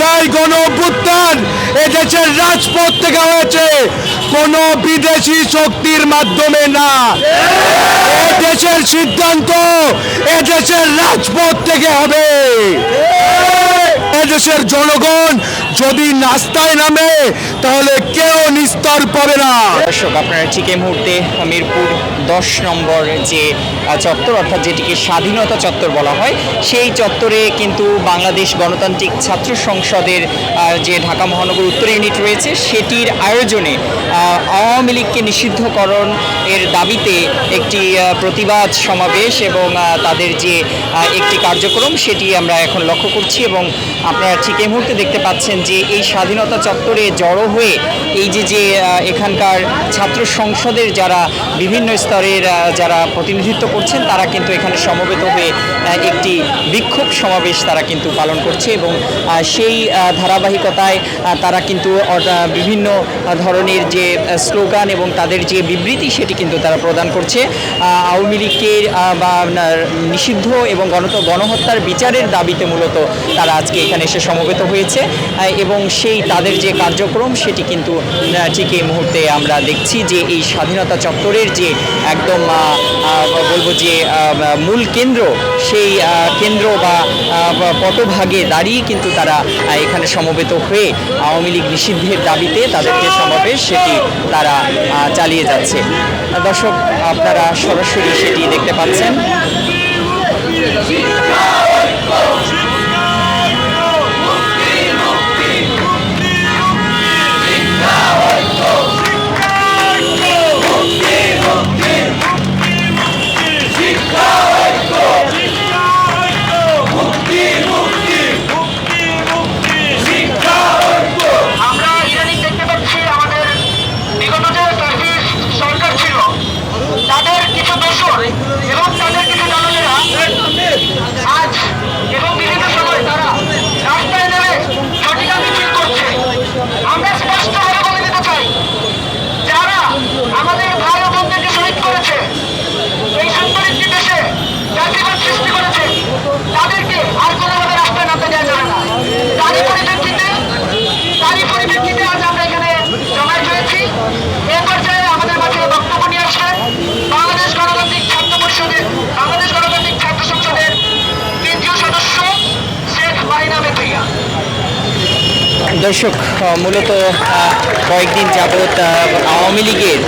জুলাই গণ অভ্যুত্থান এদেশের রাজপথ থেকে হয়েছে। কোন বিদেশি শক্তির মাধ্যমে না। এদেশের সিদ্ধান্ত এদেশের রাজপথ থেকে হবে। এদেশের জনগণ যদি নাস্তায় নামে, তাহলে কেউ নিস্তার পাবে না। দর্শক, আপনারা ঠিক এই মুহূর্তে মিরপুর দশ নম্বর যে চত্বর, অর্থাৎ যেটিকে স্বাধীনতা চত্বর বলা হয়, সেই চত্বরে কিন্তু বাংলাদেশ গণতান্ত্রিক ছাত্র সংসদের যে ঢাকা মহানগর উত্তর ইউনিট রয়েছে, সেটির আয়োজনে আওয়ামী লীগকে নিষিদ্ধকরণ এর দাবিতে একটি প্রতিবাদ সমাবেশ এবং তাদের যে একটি কার্যক্রম, সেটি আমরা এখন লক্ষ্য করছি এবং আপনারা ঠিক এই মুহূর্তে দেখতে পাচ্ছেন যে এই স্বাধীনতা চত্বরে জড়ো হয়ে এই যে যে এখানকার ছাত্র সংসদের যারা বিভিন্ন স্তরের যারা প্রতিনিধিত্ব করছেন তারা কিন্তু এখানে সমবেত হয়ে একটি বিক্ষোভ সমাবেশ তারা কিন্তু পালন করছে এবং সেই ধারাবাহিকতায় তারা কিন্তু বিভিন্ন ধরনের যে স্লোগান এবং তাদের যে বিবৃতি সেটি কিন্তু তারা প্রদান করছে। আওয়ামী আহ, বা নিষিদ্ধ এবং গণত গণহত্যার বিচারের দাবিতে মূলত তারা আজকে এখানে এসে সমবেত হয়েছে। এবং সেই তাদের যে কার্যক্রম সেটি কিন্তু ঠিক এই মুহূর্তে আমরা দেখছি যে এই স্বাধীনতা চত্বরের যে একদম বলব যে মূল কেন্দ্র, সেই কেন্দ্র বা পটভাগে দাঁড়িয়ে কিন্তু তারা এখানে সমবেত হয়ে আওয়ামী লীগ নিষিদ্ধের দাবিতে তাদের যে সমাবেশ সেটি তারা চালিয়ে যাচ্ছে। দর্শক, আপনারা সরাসরি সেটি দেখতে পাচ্ছেন। দর্শক মূলত কয়েকদিন যাবৎ আওয়ামী লীগের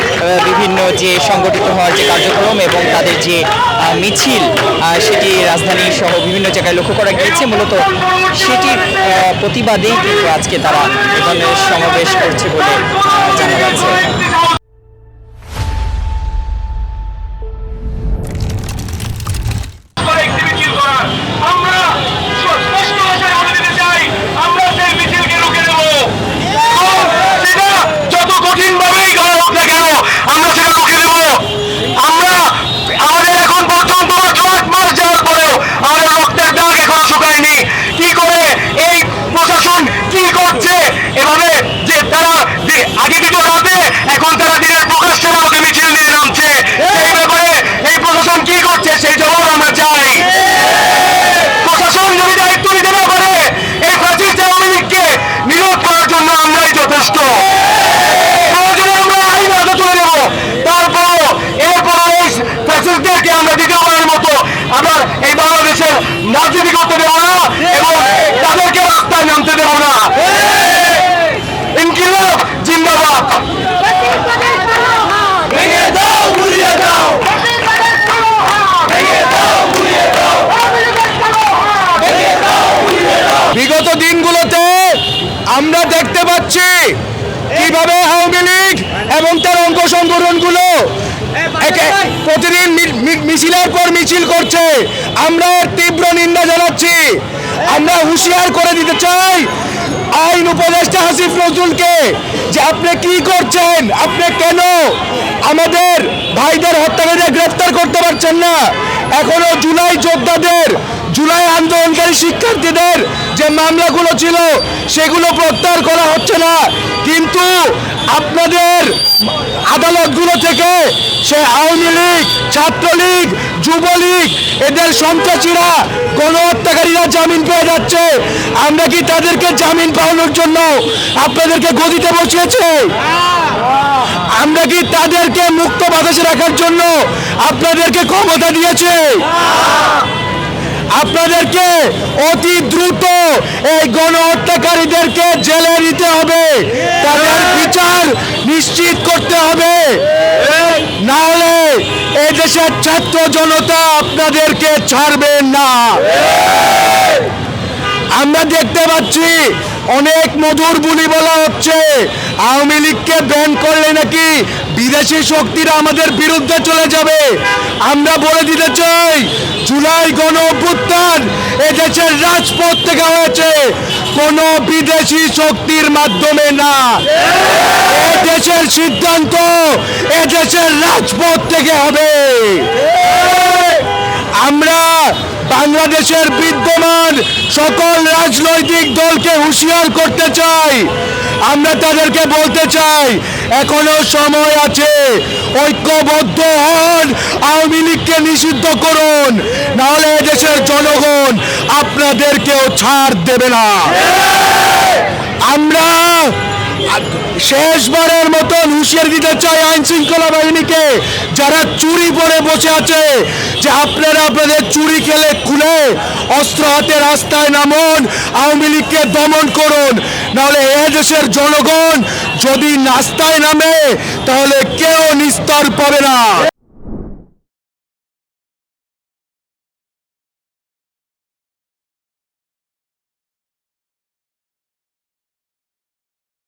বিভিন্ন যে সংগঠিত হওয়ার যে কার্যক্রম এবং তাদের যে মিছিল সেটি রাজধানী সহ বিভিন্ন জায়গায় লক্ষ্য করা গিয়েছে। মূলত সেটির প্রতিবাদেই কিন্তু আজকে তারা এখানে সমাবেশ করছে বলে জানা যাচ্ছে করে একটি মিছিল করার আমরা স্পষ্ট ভাষায় বলে দিতে চাই আমরা সেই মিছিলকে রুখে দেব সেটা যত কঠিন ভাবেই করা হোক না কেন আমরা সেটা রুখে দেব আমরা আমাদের এখন পর্যন্ত মাত্র আট মাস যাওয়ার পরেও আমাদের রক্তের দাগ এখনও শুকায়নি কি করে এই প্রশাসন কি করছে এভাবে যে তারা যে- আগে দিত রাতে এখন তারা দিনের প্রকাশ্যে আমাকে মিছিল নিয়ে নামছে সেই ব্যাপারে এই প্রশাসন কি করছে সেই জবাব আমরা চাই প্রশাসন যদি দায়িত্ব নিতে না পারে এই ফ্যাসিস্ট আওয়ামী লীগকে নিরোধ করার জন্য আমরাই যথেষ্ট প্রয়োজনে আমরা আইন হাতে তুলে নেব তারপরও এরপরও এই ফ্যাসিস্টদেরকে আমরা দ্বিতীয়বারের মতো আবার এই বাংলাদেশের রাজনীতি করতে দেবো না এবং তাদেরকে রাস্তায় নামতে দেবো না ইনকিলাব জিন্দাবাদ ভেঙে দাও গুলিয়ে দাও বিগত দিনগুলোতে আমরা দেখতে পাচ্ছি কীভাবে আওয়ামী লীগ এবং তার অঙ্গ সংগঠনগুলো প্রতিদিন মিছিলের পর মিছিল করছে। আমরা তীব্র নিন্দা জানাচ্ছি। আমরা হুঁশিয়ার করে দিতে চাই আইন উপদেষ্টা হাসিফ নজরুলকে যে আপনি কি করছেন, আপনি কেন আমাদের ভাইদের হত্যাকারীদের গ্রেফতার করতে পারছেন না? এখনও জুলাই যোদ্ধাদের জুলাই আন্দোলনকারী শিক্ষার্থীদের যে মামলাগুলো ছিল, সেগুলো প্রত্যাহার করা হচ্ছে না। কিন্তু আপনাদের আদালতগুলো থেকে সে আওয়ামী লীগ, ছাত্রলীগ, যুবলীগ, এদের সন্ত্রাসীরা গণহত্যাকারীরা জামিন পেয়ে যাচ্ছে। আমরা কি তাদেরকে জামিন পাওয়ানোর জন্য আপনাদেরকে গদিতে বসিয়েছে? আমরা কি তাদেরকে মুক্ত বাতাসে রাখার জন্য আপনাদেরকে ক্ষমতা দিয়েছে? আপনাদেরকে অতি দ্রুত এই গণহত্যাকারীদেরকে জেলে দিতে হবে। তাদের বিচার নিশ্চিত করতে হবে। না হলে এদেশের দেশের ছাত্র জনতা আপনাদেরকে ছাড়বেন না। আমরা দেখতে পাচ্ছি অনেক মধুর বুলি বলা হচ্ছে। আওয়ামী লীগকে ব্যান করলে নাকি বিদেশি শক্তিরা আমাদের বিরুদ্ধে চলে যাবে? আমরা বলে দিতে চাই, জুলাই গণ অভ্যুত্থান এদেশের রাজপথ থেকে হয়েছে। কোন বিদেশি শক্তির মাধ্যমে না। এ দেশের সিদ্ধান্ত এ দেশের রাজপথ থেকে হবে। আমরা বাংলাদেশের বিদ্যমান সকল রাজনৈতিক দলকে হুঁশিয়ার করতে চাই। আমরা তাদেরকে বলতে চাই, এখনও সময় আছে। ঐক্যবদ্ধ হন, আওয়ামী লীগকে নিষিদ্ধ করুন। নাহলে এদেশের জনগণ আপনাদেরকেও ছাড় দেবে না। আমরা শেষবারের মতন হুঁশিয়ার দিতে চাই আইন শৃঙ্খলা বাহিনীকে, যারা চুরি পরে বসে আছে, যে আপনারা আপনাদের চুরি খেলে খুলে অস্ত্র হাতে রাস্তায় নামুন, আওয়ামী লীগকে দমন করুন। নাহলে এ দেশের জনগণ যদি রাস্তায় নামে, তাহলে কেউ নিস্তার পাবে না।